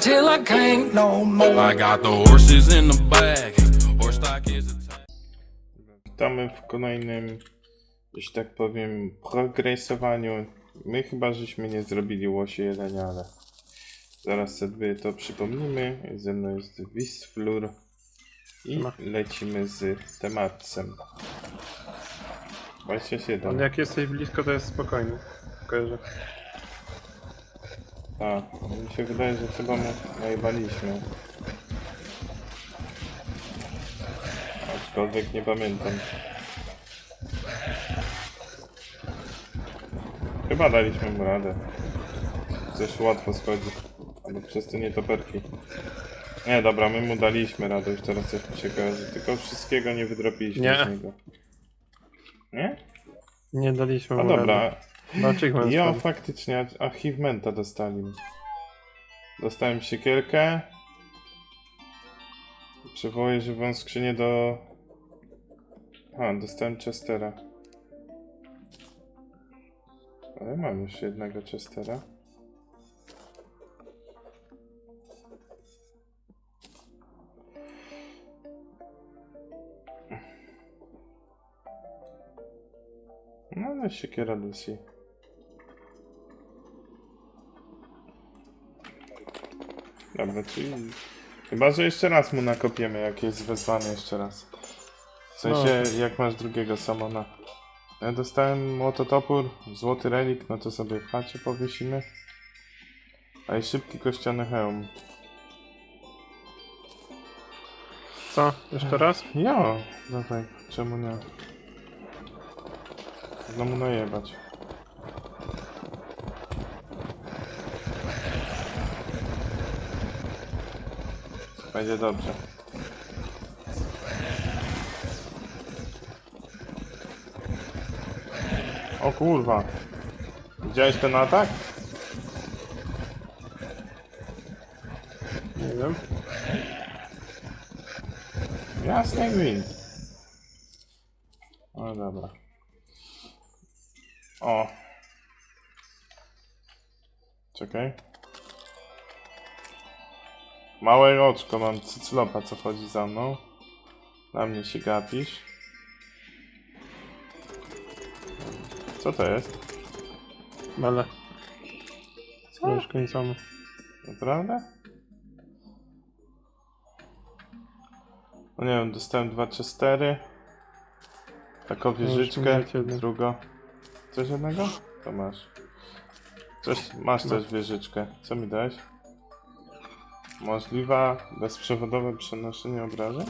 till I can't no more. I got the horses in the back. Horse stock is a Witamy w kolejnym, jeśli tak powiem, progresowaniu. My chyba żeśmy nie zrobili łosie jelenia, ale zaraz sobie to przypomnimy. Ze mną jest Wisflur i lecimy z tematcem. 27. On jak jesteś blisko, to jest spokojny. Kojarzę. A, mi się wydaje, że chyba mu najebaliśmy. Aczkolwiek nie pamiętam. Chyba daliśmy mu radę. Coś łatwo schodzi. Albo przez te nietoperki. Nie, dobra, my mu daliśmy radę, już teraz coś mi się kojarzy. Tylko wszystkiego nie wydropiliśmy Nie. z niego. Nie? Nie daliśmy No mu dobra, rady. No, spadł. faktycznie, ach- achievementa dostali. Dostałem siekierkę. Przywołuję żywą skrzynię do... A, dostałem Chestera. Ale mam już jednego Chestera. No, ale siekiera Lucy. Dobra, czyli... Chyba, że jeszcze raz mu nakopiemy, jak jest wezwany jeszcze raz. W sensie, jak masz drugiego samona. Ja dostałem młototopór, złoty relik, no to sobie w chacie powiesimy. A i szybki kościany hełm. Co? Jeszcze raz? Jo, dawaj, czemu nie? No mu najebać. Będzie dobrze. O kurwa. Widziałeś ten atak? Nie wiem. Jasny gwint. No dobra. O. Czekaj. Małe oczko mam cyclopa, co chodzi za mną. Na mnie się gapisz. Co to jest? Ale. Co? Już końcowy. Naprawdę? No nie wiem, dostałem dwa chestery. Taką wieżyczkę, dać jedno. drugo. Coś jednego? To masz. Coś, masz też wieżyczkę. Co mi dałeś? Możliwa bezprzewodowe przenoszenie obrażeń?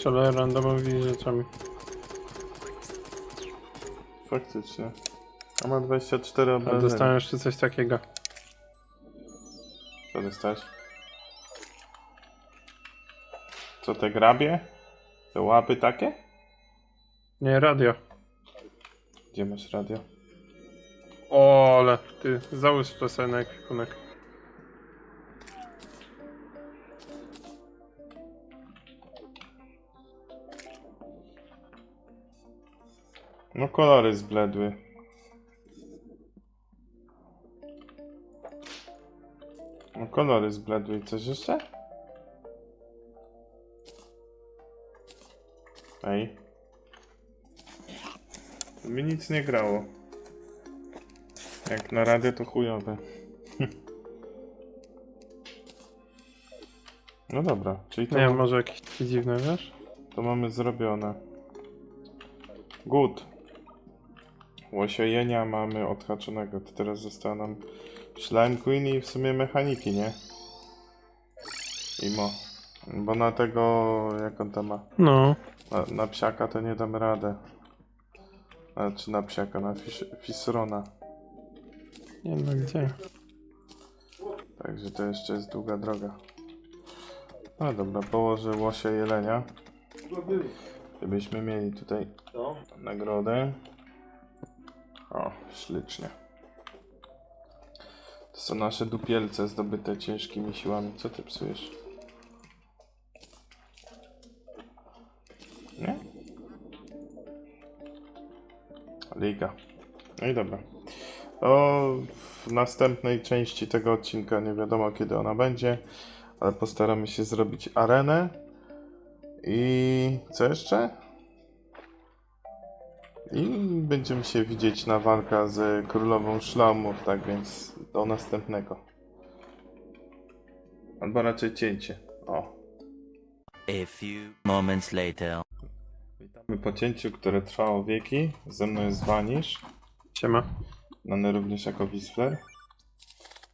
Szaleję randomowymi rzeczami. Faktycznie. A ma 24 A obrażeń. dostałem jeszcze coś takiego. Co dostałeś? Co te grabie? Te łapy takie? Nie, radio. Gdzie masz radio? O, ale ty, załóż to sobie na ekwipunek. No kolory zbledły. No kolory zbledły. Coś jeszcze? Ej. To mi nic nie grało. Jak na radę to chujowe. No dobra, czyli to, Nie może jakieś dziwne, wiesz? to mamy zrobione. Good. Łosiojenia mamy odhaczonego. To teraz została nam Slime Queen i w sumie mechaniki, nie? Imo. Bo na tego, jak on tam ma, No. na, na psiaka to nie damy radę. Znaczy na psiaka, na fisz, fisrona. Nie no, gdzie? Także to jeszcze jest długa droga. No dobra, położę łosia jelenia. Żebyśmy mieli tutaj nagrodę. O, ślicznie. To są nasze dupielce zdobyte ciężkimi siłami. Co ty psujesz? Nie? Liga. No i dobra. O, w następnej części tego odcinka nie wiadomo kiedy ona będzie, ale postaramy się zrobić arenę. I co jeszcze? I będziemy się widzieć na walka z królową szlaumów, tak więc do następnego. Albo raczej cięcie. O. A few moments later. Witamy po cięciu, które trwało wieki. Ze mną jest Vanish, Siema. znany również jako Whisper.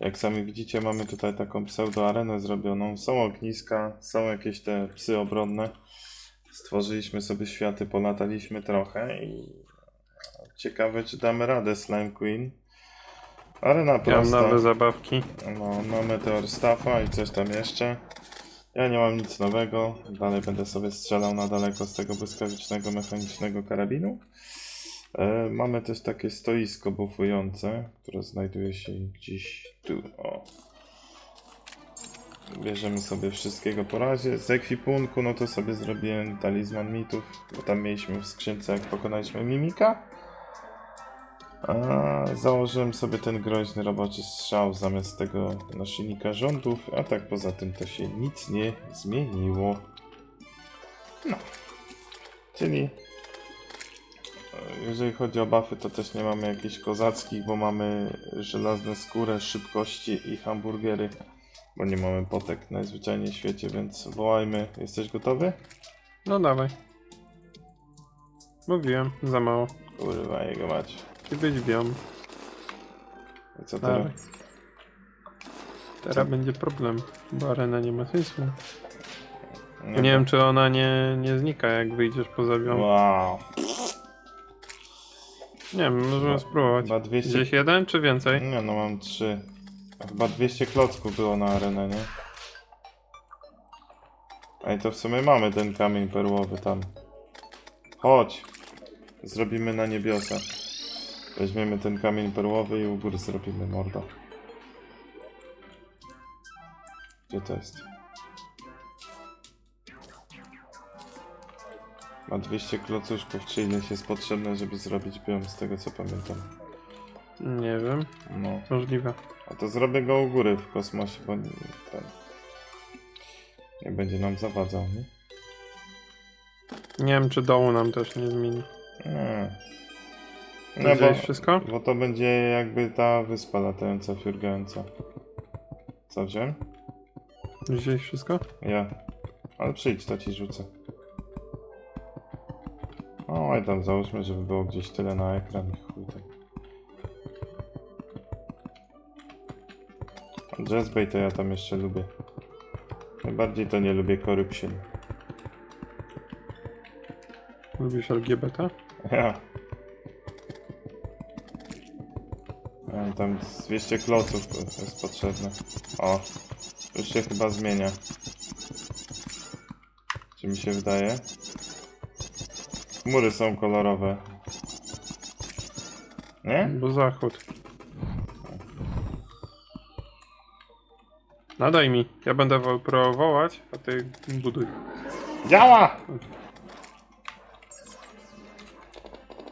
Jak sami widzicie, mamy tutaj taką pseudo-arenę zrobioną. Są ogniska, są jakieś te psy obronne. Stworzyliśmy sobie światy, polataliśmy trochę i ciekawe, czy damy radę Slime Queen. Arena Ja mam prosta. nowe zabawki. No, no Meteor Staffa i coś tam jeszcze. Ja nie mam nic nowego. Dalej będę sobie strzelał na daleko z tego błyskawicznego mechanicznego karabinu. E, mamy też takie stoisko bufujące, które znajduje się gdzieś tu. O. Bierzemy sobie wszystkiego po razie. Z ekwipunku, no to sobie zrobiłem talizman mitów, bo tam mieliśmy w skrzynce, jak pokonaliśmy mimika. A, założyłem sobie ten groźny roboczy strzał zamiast tego naszyjnika rządów, a tak poza tym to się nic nie zmieniło. No. Czyli e, jeżeli chodzi o buffy, to też nie mamy jakichś kozackich, bo mamy żelazne skórę, szybkości i hamburgery, bo nie mamy potek najzwyczajniej w świecie, więc wołajmy. Jesteś gotowy? No dawaj. Mówiłem, za mało. Kurwa, jego mać. Kiedyś wiem. I co Dawaj. teraz? Teraz będzie problem, bo arena nie ma sensu. No Nie wiem, czy ona nie, nie znika, jak wyjdziesz poza biom. Wow. Nie wiem, możemy spróbować. Chyba 200 Gdzieś jeden, czy więcej? Nie no, mam trzy. Chyba 200 klocków było na arenę, nie? Ej, to w sumie mamy ten kamień perłowy tam. Chodź. Zrobimy na niebiosa. Weźmiemy ten kamień perłowy i u góry zrobimy mordo. Gdzie to jest? Ma 200 klocuszków, czy ileś jest potrzebne, żeby zrobić biom, z tego co pamiętam. Nie wiem, No. możliwe. A to zrobię go u góry w kosmosie, bo nie- ten nie będzie nam zawadzał, nie? Nie wiem, czy dołu nam też nie zmieni. Nie. Nie, bo, Widziałeś wszystko? bo to będzie jakby ta wyspa latająca, fiurgająca. Co wziąłem? Widziałeś wszystko? Ja. Ale przyjdź, to ci rzucę. Oj, tam załóżmy, żeby było gdzieś tyle na ekran Jazzbait to ja tam jeszcze lubię. Najbardziej to nie lubię Corruption. Lubisz LGBT? Ja. Ja, tam z 200 kloców to jest potrzebne. O, już się chyba zmienia. Czy mi się wydaje? Chmury są kolorowe. Nie? Bo zachód. Nadaj mi, ja będę wo- próbować, a ty buduj. Działa!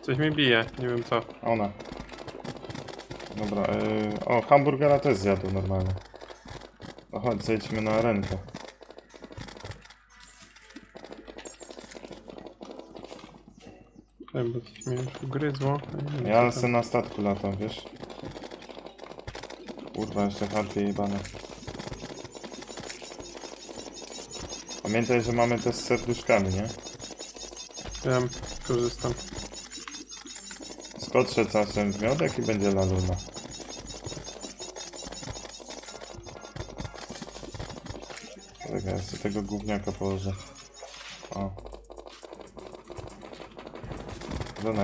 Coś mi bije, nie wiem co. Ona. Dobra, yy, o, hamburgera też zjadł normalnie. No chodź, zejdźmy na arenkę. Czekaj, bo coś mnie już ugryzło. Nie wiem, Ja co se na statku latam, wiesz? Kurwa, jeszcze harpie jebane. Pamiętaj, że mamy też z serduszkami, nie? Wiem, korzystam. Skoczę czasem w miodek i będzie laluna. Czekaj, ja sobie tego gówniaka położę. O.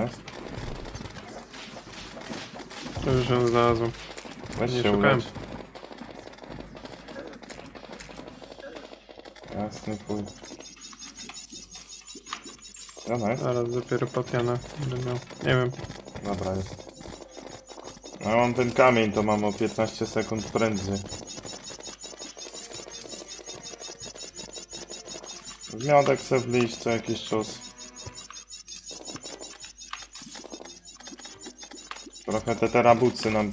Jest? To już ją znalazłem. Weź Nie się szukałem. ulecz. Co ona jest? Zaraz dopiero patiana będę miał. Nie wiem. Dobra, jest. No, ja mam ten kamień, to mam o 15 sekund prędzej. W miodek se wliść co jakiś czas. Trochę te terabucy nam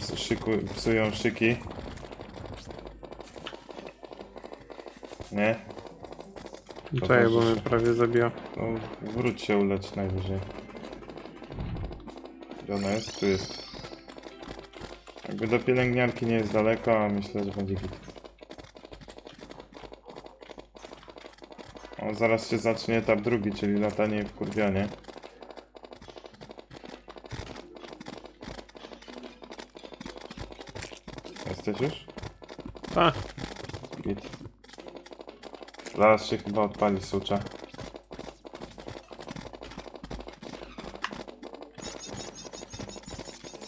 psują szyki. Czekaj, bo mnie prawie zabiła. No, wróć się uleć najwyżej. Gdzie ona jest? Tu jest. Jakby do pielęgniarki nie jest daleko, a myślę, że będzie git. O, zaraz się zacznie etap drugi, czyli latanie w kurwianie. Jesteś już? Tak, Git. Zaraz się chyba odpali sucza.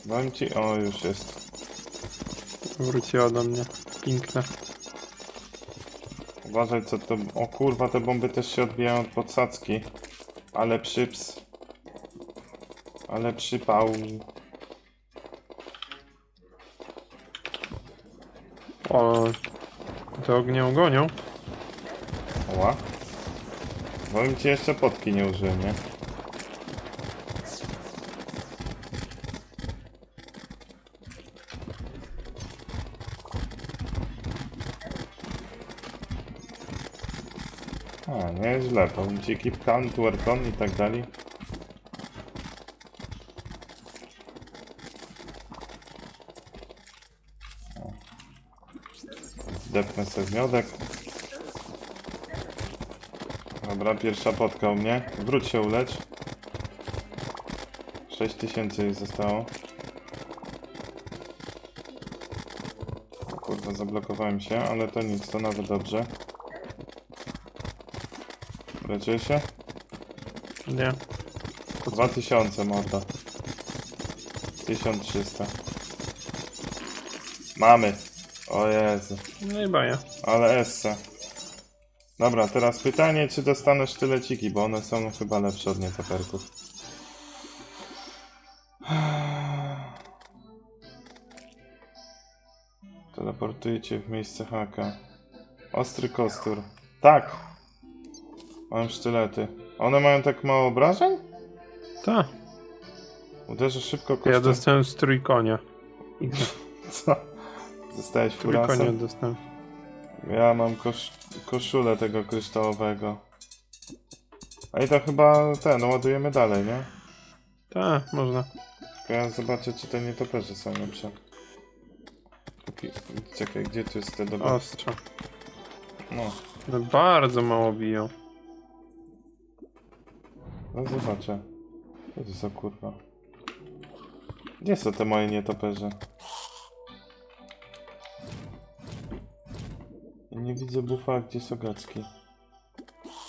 Dam ci... O, już jest. wróciła do mnie. Piękne. Uważaj co to... O kurwa, te bomby też się odbijają od podsadzki. Ale przyps. Ale przypał. O, te ognią gonią. Powiem ci jeszcze potki nie użyłem, nie? A, nie jest źle. Ci keep calm, work on i tak dalej. Zdepnę sobie miodek. Dobra, pierwsza potka u mnie. Wróć się ulecz. 6000 jej zostało. Kurwa, zablokowałem się, ale to nic, to nawet dobrze. Leczy się? Nie. 2000 morda. 1300. Mamy. O Jezu. No i baja. Ale essa. Dobra, teraz pytanie, czy dostanę sztyleciki, bo one są chyba lepsze od nietoperków. Teleportujecie w miejsce haka. Ostry kostur. Tak! Mam sztylety. One mają tak mało obrażeń? Tak. Uderzę szybko Ja kosztem... dostałem strój konia. Co? Zostałeś furasem? dostałem. Ja mam kosz koszulę tego kryształowego. A i to chyba ten, ładujemy dalej, nie? Tak, można. Tylko ja zobaczę, czy te nietoperze są lepsze. Czekaj, gdzie tu jest te dobre? Ostrza. No, No bardzo mało biją. no zobaczę. Co to za kurwa? Gdzie są te moje nietoperze? Nie widzę bufa, gdzie są gacki.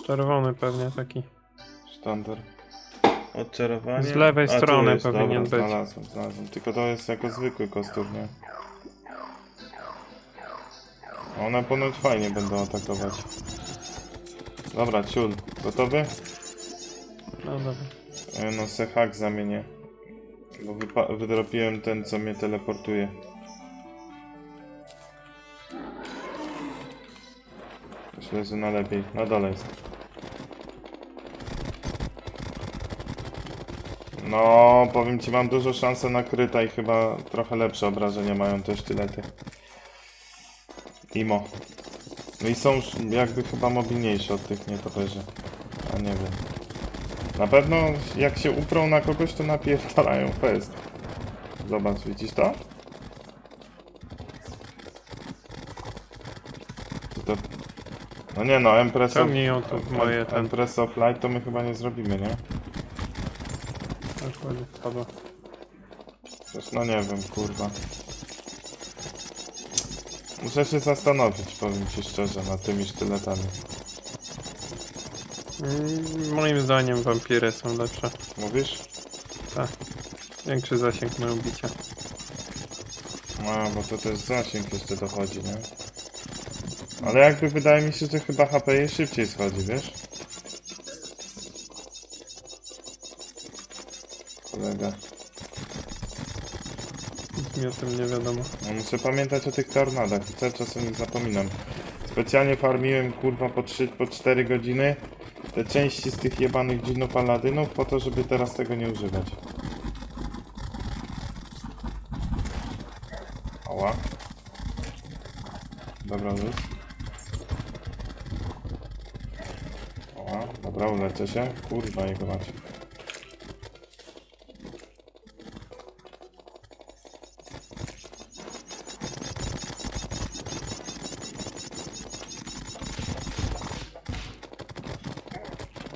Czerwony pewnie taki. Sztandar. Odczarowanie? Z lewej A, tu strony jest, powinien dobra, być. Znalazłem, znalazłem. Tylko to jest jako zwykły kostur, nie? One ponoć fajnie będą atakować. Dobra, ciul. Gotowy? No dobra. E, No se hak zamienię. Bo wypa- wydropiłem ten, co mnie teleportuje. Myślę, że na lepiej. Na dole jest. No, powiem ci, mam dużo szansę na kryta i chyba trochę lepsze obrażenia mają te sztylety. Imo. No i są jakby chyba mobilniejsze od tych nietoperzy. A nie wiem. Na pewno jak się uprą na kogoś, to napierdalają fest. Zobacz, widzisz to? Czy to... No nie no, Empress of... Ciągnij ją tu w moje ten. Empress of Light to my chyba nie zrobimy, nie? Dokładnie wpadła. Też no nie wiem, kurwa. Muszę się zastanowić, powiem ci szczerze, nad tymi sztyletami. Mm, Moim zdaniem wampiry są lepsze. Mówisz? Większy zasięg mają bicia. No, bo to też zasięg jeszcze dochodzi, nie? Ale jakby wydaje mi się, że chyba HP jej szybciej schodzi, wiesz? Kolega. Mi o tym nie wiadomo. No, muszę pamiętać o tych tornadach, cały czas o nich zapominam. Specjalnie farmiłem kurwa po 3, po 4 godziny te części z tych jebanych dzinopaladyną po to, żeby teraz tego nie używać. Ała. Dobra, luz. Się. Kurwa, jego macie.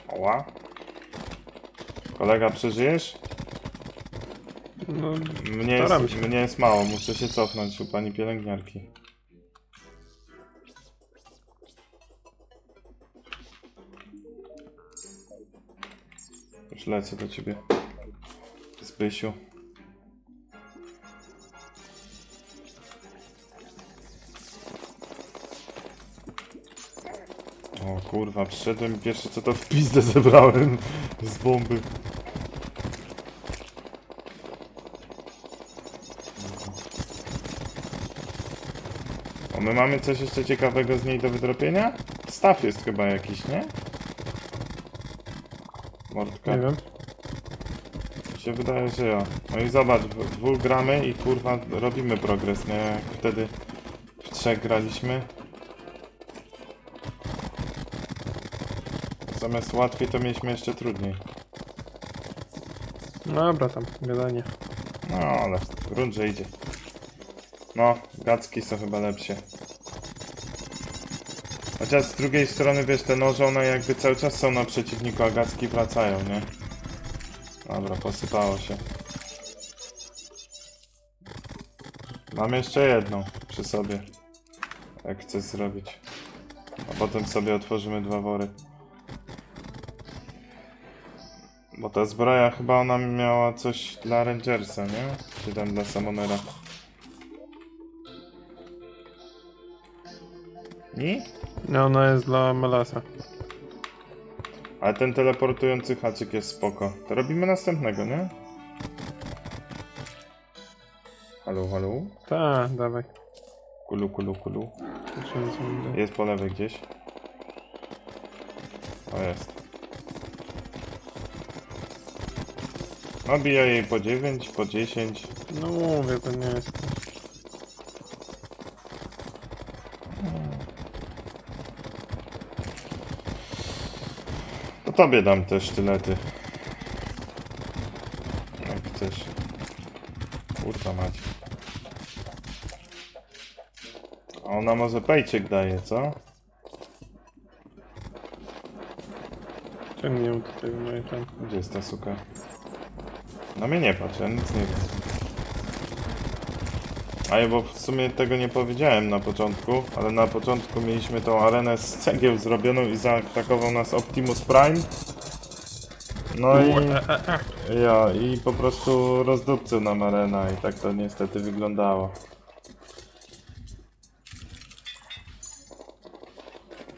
Oła. Kolega, przeżyjesz? No, Mnie Staram jest, się. mnie jest mało, muszę się cofnąć u pani pielęgniarki. Lecę do ciebie. Zbysiu. O kurwa, przyszedłem i co to w pizdę zebrałem z bomby. O, my mamy coś jeszcze ciekawego z niej do wydropienia? Staw jest chyba jakiś, nie? Mordka. nie wiem. Mi się wydaje, że ja. No i zobacz, w dwóch gramy i kurwa robimy progres, nie? Jak wtedy w trzech graliśmy. Zamiast łatwiej to mieliśmy jeszcze trudniej. Dobra, tam, gadanie. No ale w rundzie idzie. No, gacki są chyba lepsze. Chociaż z drugiej strony, wiesz, te noże, one jakby cały czas są na przeciwniku, a wracają, nie? Dobra, posypało się. Mam jeszcze jedną przy sobie. Jak chcesz zrobić. A potem sobie otworzymy dwa wory. Bo ta zbroja chyba ona miała coś dla Rangersa, nie? Czy tam dla Summonera. Nie? No, ona jest dla Melasa. Ale ten teleportujący haczyk jest spoko. To robimy następnego, nie? Halo, halo? Ta, dawaj. Kulu, kulu, kulu. Zobaczymy, co będzie. Jest po lewej gdzieś. O, jest. Nabija jej po 9, po 10. No mówię, to nie jest. To tobie dam te sztylety. Jak chcesz. Kurwa mać. A ona może pejczyk daje, co? Ciągnie ją tutaj w moje ten. Gdzie jest ta suka? Na mnie nie patrz, ja nic nie wiem. A ja bo w sumie tego nie powiedziałem na początku, ale na początku mieliśmy tą arenę z cegieł zrobioną i zaatakował nas Optimus Prime. No i... Ja, i po prostu rozdupcył nam arena i tak to niestety wyglądało.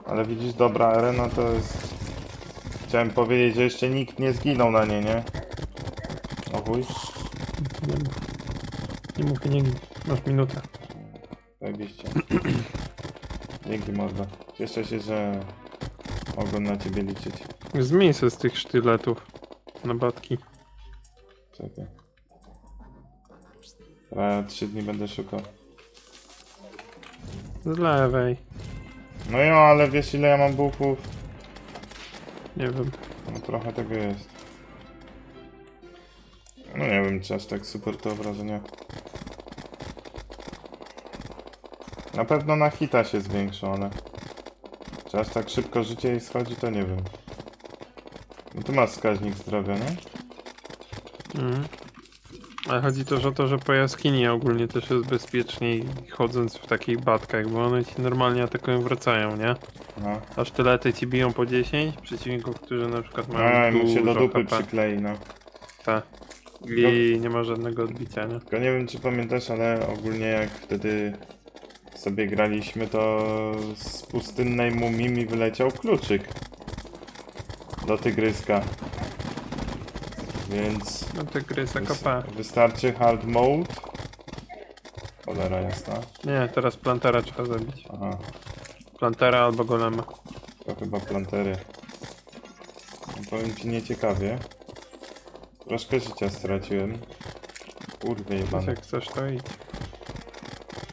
Ale widzisz, dobra arena to jest... Chciałem powiedzieć, że jeszcze nikt nie zginął na niej, nie? O chuj, Nie. Nie mów i nie gin. Masz minutę. zajebiście. Dzięki mordo. Cieszę się, że mogłem na ciebie liczyć. Zmień se z tych sztyletów na batki. Czekaj. Ja trzy dni będę szukał. Z lewej. No jo, ale wiesz ile ja mam buchów? Nie wiem. No trochę tego jest. No nie wiem, czy aż tak super to obrażenia. Na pewno na hita się zwiększą, ale... Czy aż tak szybko życie jej schodzi, to nie wiem. No tu masz wskaźnik zdrowia, nie? Mhm. Ale chodzi też o to, że po jaskini ogólnie też jest bezpieczniej chodząc w takich batkach, bo one ci normalnie atakują wracają, nie? No. A sztylety ci biją po 10 przeciwników, którzy na przykład A, mają mu się do dużo dupy HP. przyklei, no. Tak. I nie ma żadnego odbicia, nie? Tylko nie wiem, czy pamiętasz, ale ogólnie jak wtedy sobie graliśmy, to z pustynnej mumii mi wyleciał kluczyk do tygryska. Więc No te gry jest wys- AKP. wystarczy hard mode. Cholera jasna. Nie, teraz plantera trzeba zabić. Aha, Plantera albo golema. to chyba plantery. No, powiem ci nieciekawie. Troszkę życia straciłem. Kurwie Więc jebane. jak chcesz to idź.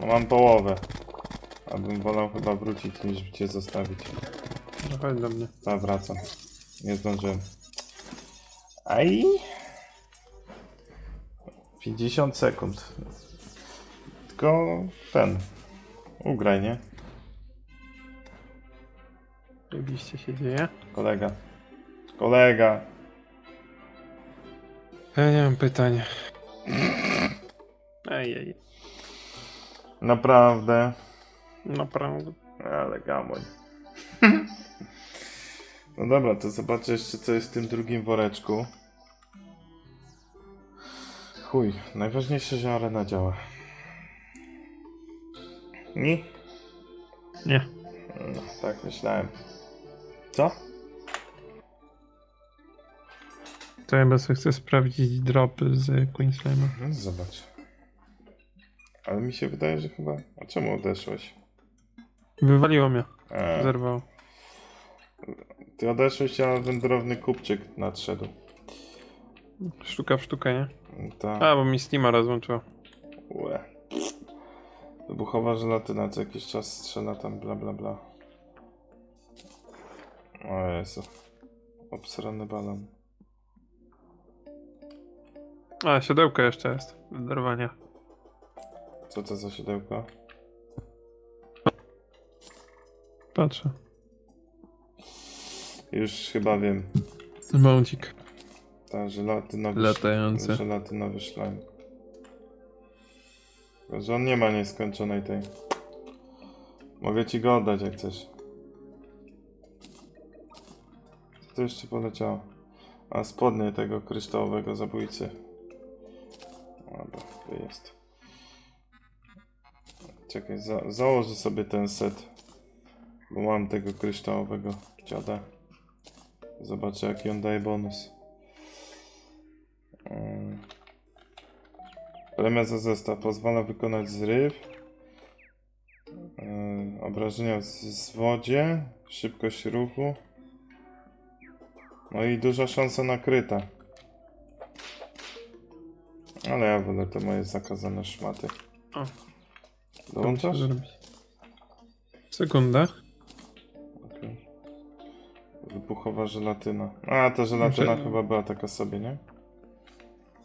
No mam połowę. Abym wolał chyba wrócić niż cię zostawić. No chodź do mnie. Ta, wracam. Nie zdążyłem. Aj! 50 sekund. Tylko ten. Ugraj, nie? Oczywiście się dzieje. Kolega. Kolega. Ja nie mam pytań. Ejej, Naprawdę. Naprawdę. Ale gamoń. No dobra, to zobaczę jeszcze co jest w tym drugim woreczku. Chuj, najważniejsze, że arena działa. Nie? Nie. No, tak myślałem. Co? To ja sobie chcę sprawdzić dropy z Queensland'a. No, zobacz. Ale mi się wydaje, że chyba... A czemu odeszłeś? Wywaliło mnie. Zerwało. ty odeszłeś, a wędrowny kupczyk nadszedł. Sztuka w sztukę, nie? Ta... A, bo mi Steama rozłączyło. Ue. Wybuchowa żelatyna co jakiś czas strzela tam bla bla bla. O Jezu. Obsrany balon. A, siodełko jeszcze jest. Do dorwania. Co to za siodełko? Patrzę. Już chyba wiem. Mącik. Ta żelatynowy, Latający. żelatynowy szlak. Że on nie ma nieskończonej tej. Mogę ci go oddać jak chcesz. Co to jeszcze poleciało? A spodnie tego kryształowego zabójcy. Dobra, to jest. Czekaj, za założę sobie ten set. Bo mam tego kryształowego dziada. Zobaczę jaki on daje bonus. Premia za zestaw pozwala wykonać zryw. Yy, obrażenia w zwodzie, szybkość ruchu. No i duża szansa na kryta. Ale ja wolę te moje zakazane szmaty. O. Dołączasz? Sekunda. Wybuchowa żelatyna. A, ta żelatyna Muszę- chyba była taka sobie, nie?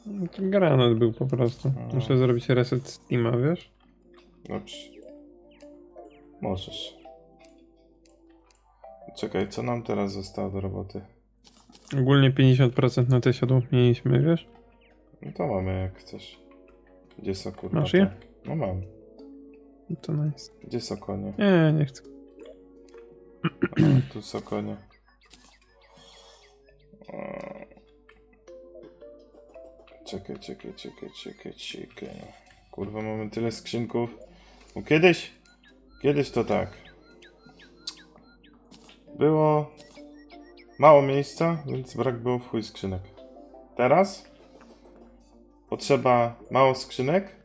No to granat był po prostu. A. Muszę zrobić reset Steama, wiesz? Dobrze. Możesz. Czekaj, co nam teraz zostało do roboty? Ogólnie 50% na te siodło mieliśmy, wiesz? No to mamy jak chcesz. Gdzie są kurwa? Masz je? No mam. No To nice. Gdzie są konie? Nie, nie chcę. A, tu są konie. Czekaj, czekaj, czekaj, czekaj, czekaj. Kurwa, mamy tyle skrzynków. Bo kiedyś, kiedyś to tak. Było mało miejsca, więc brak było w chuj skrzynek. Teraz potrzeba mało skrzynek,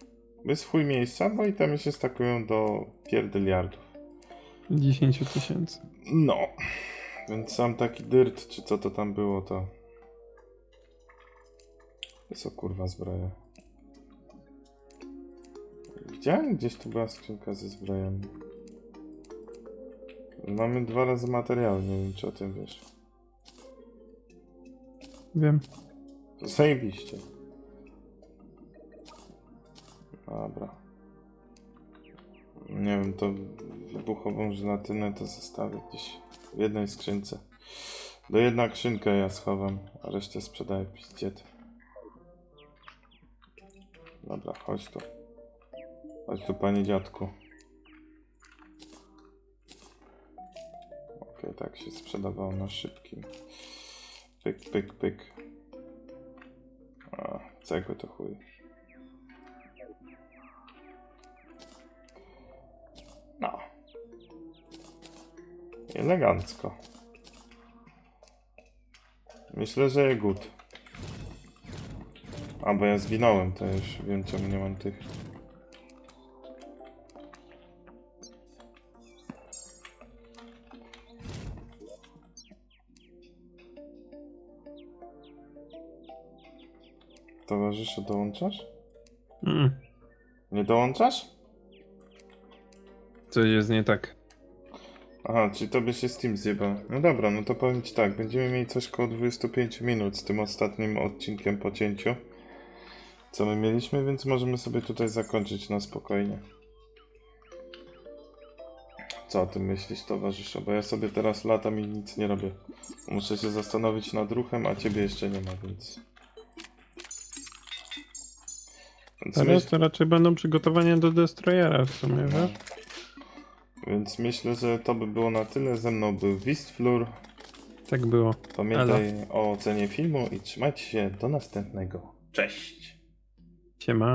bez chuj miejsca, bo itemy się stakują do pierdyliardów. 10 tysięcy. No. Więc sam taki dyrt, czy co to tam było, to... To są kurwa zbroje. Widziałem gdzieś tu była skrzynka ze zbrojami. Mamy dwa razy materiały, nie wiem czy o tym wiesz. Wiem. To zajebiście. Dobra. Nie wiem, to wybuchową żelatynę to zostawię gdzieś w jednej skrzynce. Do jedna skrzynkę ja schowam, a resztę sprzedaję pizdziet. Dobra, chodź tu. Chodź tu, panie dziadku. Okej, tak się sprzedawało na szybkim. Pyk, pyk, pyk. A, cegły to chuj. No. Elegancko. Myślę, że good. A, bo ja zwinąłem, to już wiem czemu nie mam tych. Towarzyszu, dołączasz? Mm. Nie dołączasz? Coś jest nie tak. Aha, czyli to by się Steam zjebał. No dobra, no to powiem ci tak, będziemy mieli coś koło 25 minut z tym ostatnim odcinkiem po cięciu, co my mieliśmy, więc możemy sobie tutaj zakończyć na spokojnie. Co o tym myślisz, towarzyszu? Bo ja sobie teraz latam i nic nie robię. Muszę się zastanowić nad ruchem, a ciebie jeszcze nie ma, więc... Więc Teraz myśl... to raczej będą przygotowania do Destroyera w sumie, wiesz? Więc myślę, że to by było na tyle. Ze mną był Wistflur. Tak było. Pamiętaj o ocenie filmu i trzymajcie się do następnego. Cześć! ဖြစ်မှာ